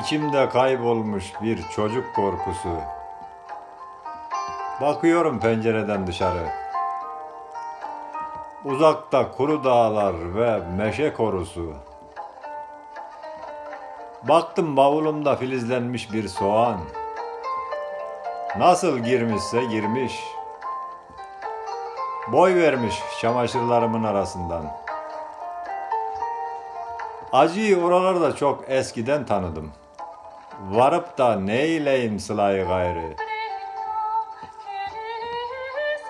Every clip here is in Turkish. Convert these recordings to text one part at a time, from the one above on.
İçimde kaybolmuş bir çocuk korkusu. Bakıyorum pencereden dışarı. Uzakta kuru dağlar ve meşe korusu. Baktım bavulumda filizlenmiş bir soğan. Nasıl girmişse girmiş. Boy vermiş çamaşırlarımın arasından. Acıyı oralarda çok eskiden tanıdım. Varıp da neyleyim sılayı gayrı.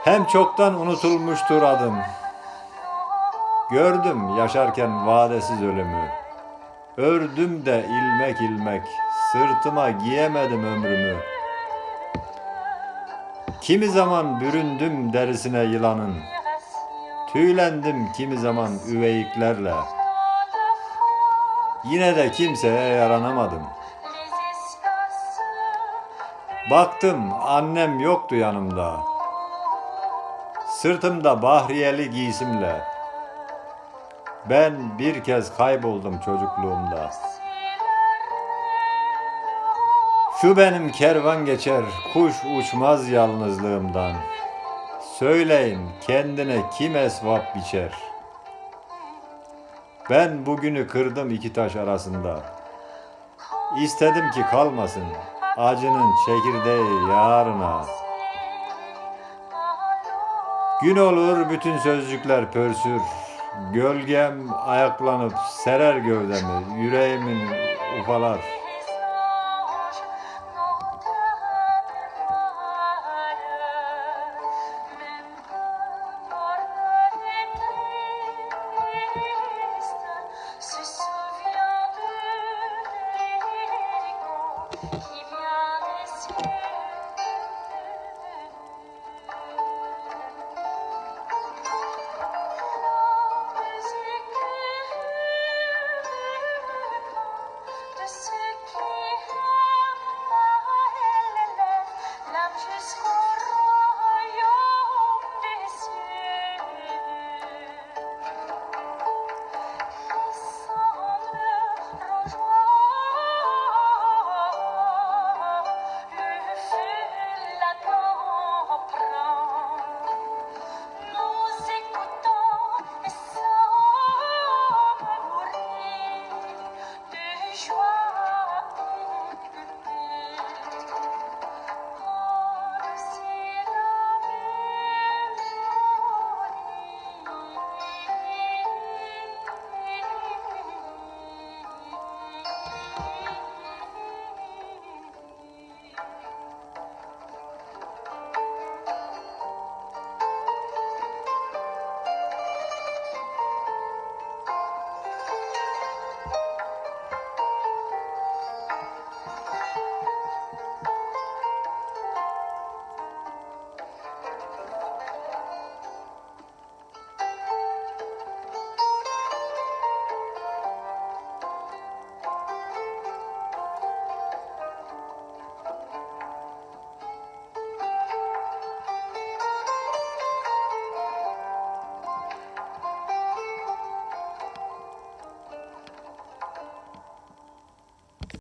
Hem çoktan unutulmuştur adım. Gördüm yaşarken vadesiz ölümü. Ördüm de ilmek ilmek, sırtıma giyemedim ömrümü. Kimi zaman büründüm derisine yılanın. Tüylendim kimi zaman üveyiklerle. Yine de kimseye yaranamadım. Baktım annem yoktu yanımda. Sırtımda bahriyeli giysimle. Ben bir kez kayboldum çocukluğumda. Şu benim kervan geçer, kuş uçmaz yalnızlığımdan. Söyleyin kendine kim esvap biçer? Ben bugünü kırdım iki taş arasında. İstedim ki kalmasın acının çekirdeği yarına. Gün olur bütün sözcükler pörsür. Gölgem ayaklanıp serer gövdemi, yüreğimin ufalar.